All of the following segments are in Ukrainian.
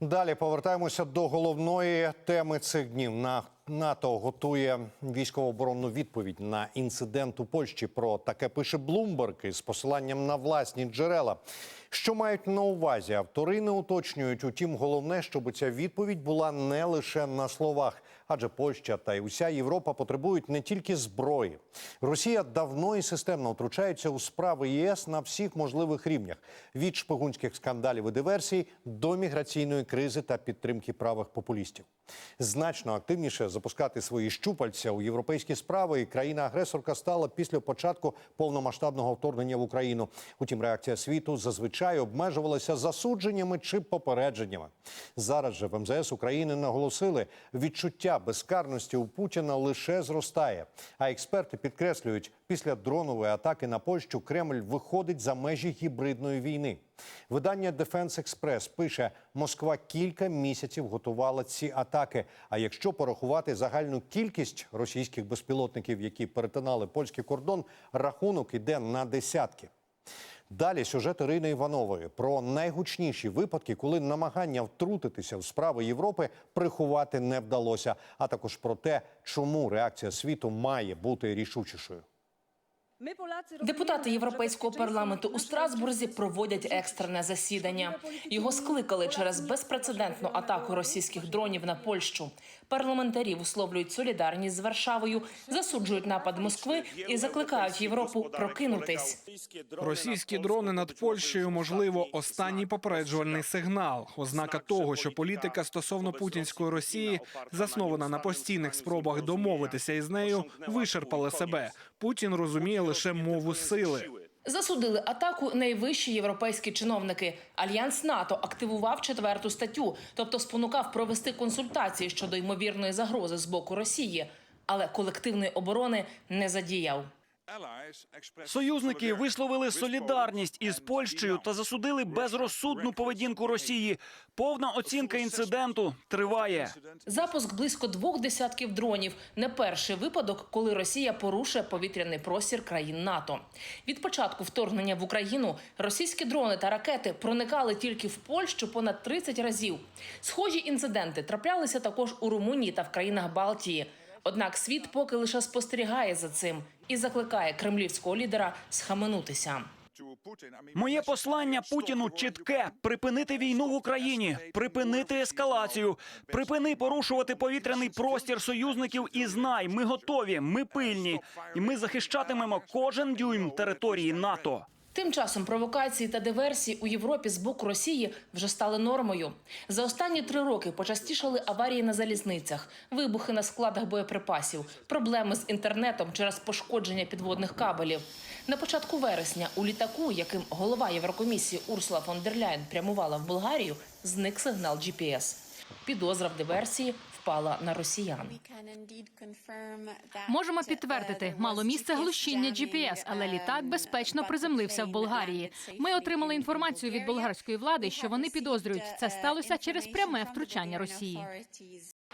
Далі повертаємося до головної теми цих днів. На НАТО готує військово-оборонну відповідь на інцидент у Польщі. Про таке пише Блумберг із посиланням на власні джерела. Що мають на увазі? Автори не уточнюють. Утім, головне, щоб ця відповідь була не лише на словах, адже Польща та й уся Європа потребують не тільки зброї. Росія давно і системно втручається у справи ЄС на всіх можливих рівнях: від шпигунських скандалів і диверсій до міграційної кризи та підтримки правих популістів. Значно активніше запускати свої щупальця у європейські справи. І країна-агресорка стала після початку повномасштабного вторгнення в Україну. Утім, реакція світу зазвичай обмежувалася засудженнями чи попередженнями. Зараз же в МЗС України наголосили, відчуття безкарності у Путіна лише зростає. А експерти підкреслюють, після дронової атаки на Польщу Кремль виходить за межі гібридної війни. Видання Defense Express пише, Москва кілька місяців готувала ці атаки. А якщо порахувати загальну кількість російських безпілотників, які перетинали польський кордон, рахунок іде на десятки. Далі сюжет Ірини Іванової про найгучніші випадки, коли намагання втрутитися в справи Європи приховати не вдалося, а також про те, чому реакція світу має бути рішучішою. Депутати Європейського парламенту у Страсбурзі проводять екстрене засідання. Його скликали через безпрецедентну атаку російських дронів на Польщу. Парламентарі висловлюють солідарність з Варшавою, засуджують напад Москви і закликають Європу прокинутись. Російські дрони над Польщею, можливо, останній попереджувальний сигнал. Ознака того, що політика стосовно путінської Росії, заснована на постійних спробах домовитися із нею, вичерпала себе. Путін розуміє лише мову сили. Засудили атаку найвищі європейські чиновники. Альянс НАТО активував четверту статтю, тобто спонукав провести консультації щодо ймовірної загрози з боку Росії, але колективної оборони не задіяв. Союзники висловили солідарність із Польщею та засудили безрозсудну поведінку Росії. Повна оцінка інциденту триває. Запуск близько двох десятків дронів не перший випадок, коли Росія порушує повітряний простір країн НАТО. Від початку вторгнення в Україну російські дрони та ракети проникали тільки в Польщу понад 30 разів. Схожі інциденти траплялися також у Румунії та в країнах Балтії. Однак світ поки лише спостерігає за цим і закликає кремлівського лідера схаменутися. Моє послання Путіну чітке: припинити війну в Україні, припинити ескалацію, припини порушувати повітряний простір союзників і знай, ми готові, ми пильні, і ми захищатимемо кожен дюйм території НАТО. Тим часом провокації та диверсії у Європі з боку Росії вже стали нормою. За останні три роки почастішали аварії на залізницях, вибухи на складах боєприпасів, проблеми з інтернетом через пошкодження підводних кабелів. На початку вересня у літаку, яким голова Єврокомісії Урсула фон дер Ляйн прямувала в Болгарію, зник сигнал GPS. Підозра в диверсії впала на росіян. Можемо підтвердити, мало місце глушіння GPS, але літак безпечно приземлився в Болгарії. Ми отримали інформацію від болгарської влади, що вони підозрюють, це сталося через пряме втручання Росії.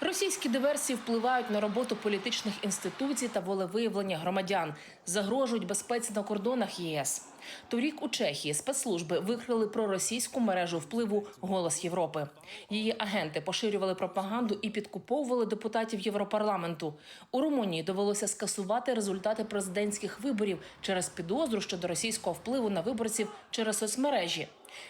Російські диверсії впливають на роботу політичних інституцій та волевиявлення громадян, загрожують безпеці на кордонах ЄС. Торік у Чехії спецслужби викрили проросійську мережу впливу Голос Європи. Її агенти поширювали пропаганду і підкуповували депутатів Європарламенту. У Румунії довелося скасувати результати президентських виборів через підозру щодо російського впливу на виборців через соцмережі.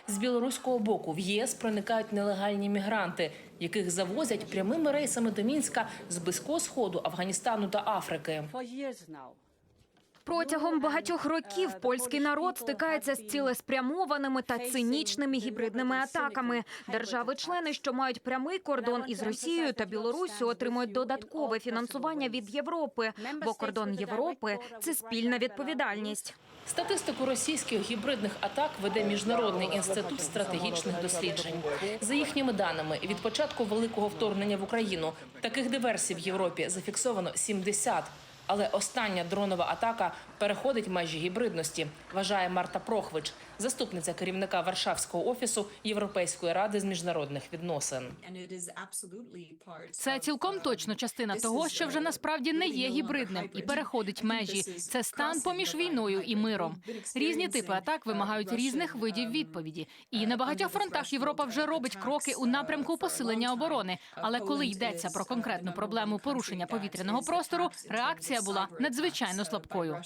З білоруського боку в ЄС проникають нелегальні мігранти, яких завозять прямими рейсами до Мінська з близького сходу, Афганістану та Африки. Протягом багатьох років польський народ стикається з цілеспрямованими та цинічними гібридними атаками. Держави-члени, що мають прямий кордон із Росією та Білоруссю, отримують додаткове фінансування від Європи, бо кордон Європи це спільна відповідальність. Статистику російських гібридних атак веде міжнародний інститут стратегічних досліджень. За їхніми даними, від початку великого вторгнення в Україну таких диверсій в Європі зафіксовано 70. Але остання дронова атака переходить межі гібридності, вважає Марта Прохвич, заступниця керівника Варшавського офісу Європейської ради з міжнародних відносин. Це цілком точно частина того, що вже насправді не є гібридним і переходить межі. Це стан поміж війною і миром. Різні типи атак вимагають різних видів відповіді. І на багатьох фронтах Європа вже робить кроки у напрямку посилення оборони. Але коли йдеться про конкретну проблему порушення повітряного простору, реакція була надзвичайно слабкою.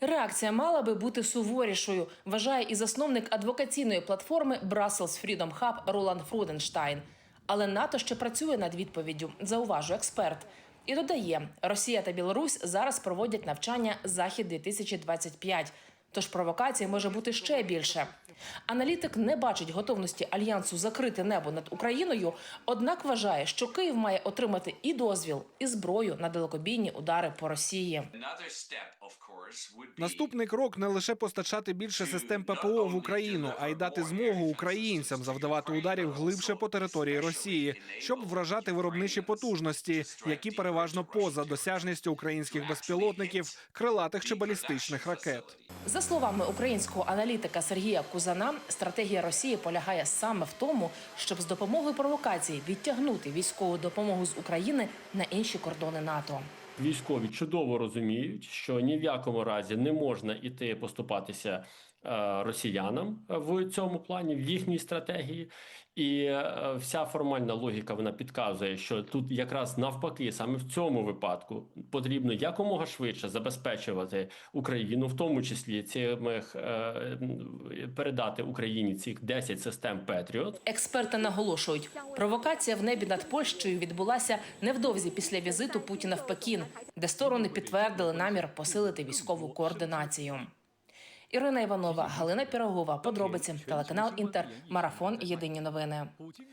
Реакція мала би бути суворішою, вважає і засновник адвокаційної платформи Brussels Freedom Hub Роланд Фруденштайн. Але НАТО ще працює над відповіддю, зауважує експерт. І додає, Росія та Білорусь зараз проводять навчання Захід 2025 Тож провокацій може бути ще більше. Аналітик не бачить готовності альянсу закрити небо над Україною, однак вважає, що Київ має отримати і дозвіл, і зброю на далекобійні удари по Росії. Наступний крок не лише постачати більше систем ППО в Україну, а й дати змогу українцям завдавати ударів глибше по території Росії, щоб вражати виробничі потужності, які переважно поза досяжністю українських безпілотників, крилатих чи балістичних ракет. За словами українського аналітика Сергія Кузана, стратегія Росії полягає саме в тому, щоб з допомогою провокації відтягнути військову допомогу з України на інші кордони НАТО. Військові чудово розуміють, що ні в якому разі не можна іти поступатися росіянам в цьому плані, в їхній стратегії. І е, вся формальна логіка вона підказує, що тут якраз навпаки, саме в цьому випадку потрібно якомога швидше забезпечувати Україну, в тому числі цими е, передати Україні цих 10 систем Петріот. Експерти наголошують, провокація в небі над Польщею відбулася невдовзі після візиту Путіна в Пекін, де сторони підтвердили намір посилити військову координацію. Ірина Іванова, Галина Пірогова. Подробиці телеканал Інтер. Марафон. Єдині новини.